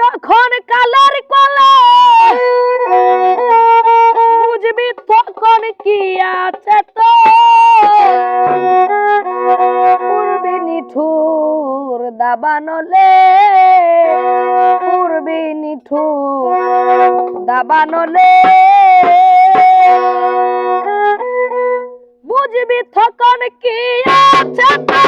যখন কালের কলে, বুঝবি তখন কি আছে তো? পূর্বে নিঠুর দাবানলে পূর্বে নিঠুর দাবানলে। বুঝবি তখন কি আছে তো?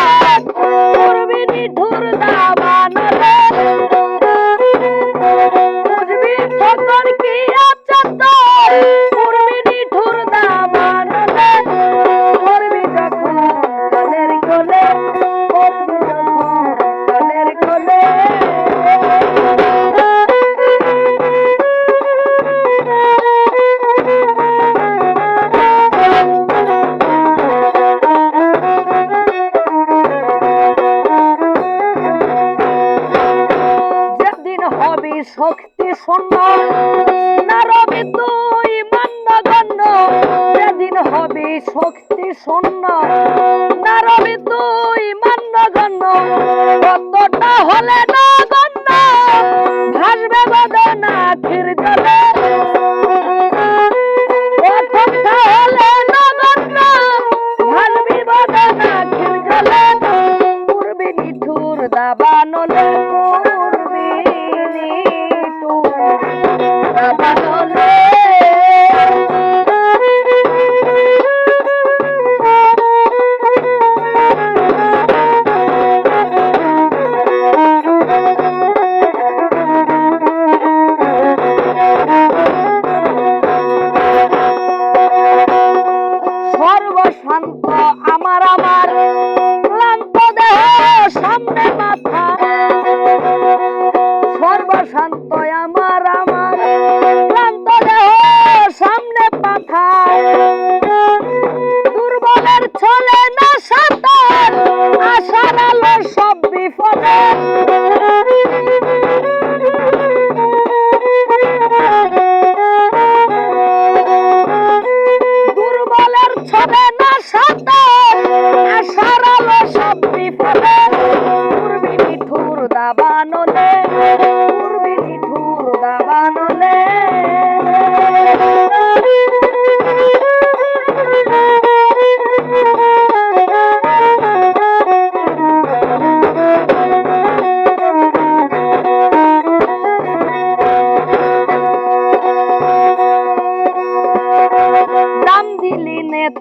শক্তি শূন্য। না রবি তুই মান্য গণ্য যেদিন হবি শক্তি শূন্য। না রবি তুই মান্য গণ্য কতটা হলে না গণ্য ভাসবে বদনা ক্ষীর জলে। কতটা দাবানলে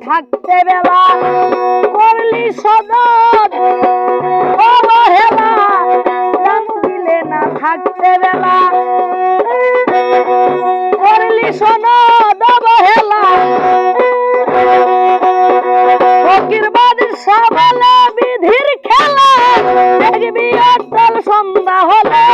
থাকতে বেলা করলি সদর। অবহেলা দাম দিলে না থাকতে বেলা। করলি সনদ অবহেলা ফকির বাদির সাবলে বিধির খেলা, দেখবি অটল সন্ধ্যা হলে।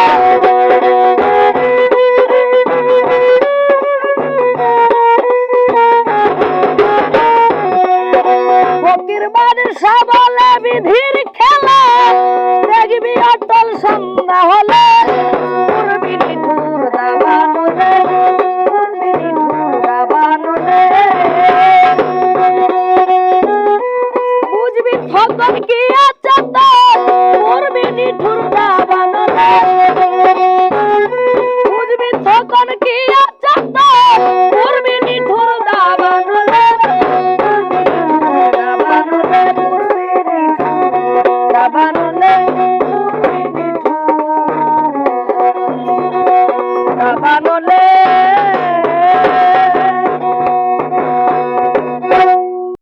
ফকির বলে বিধির খেলা দেখবি অটল সন্ধ্যা হলে Bye-bye.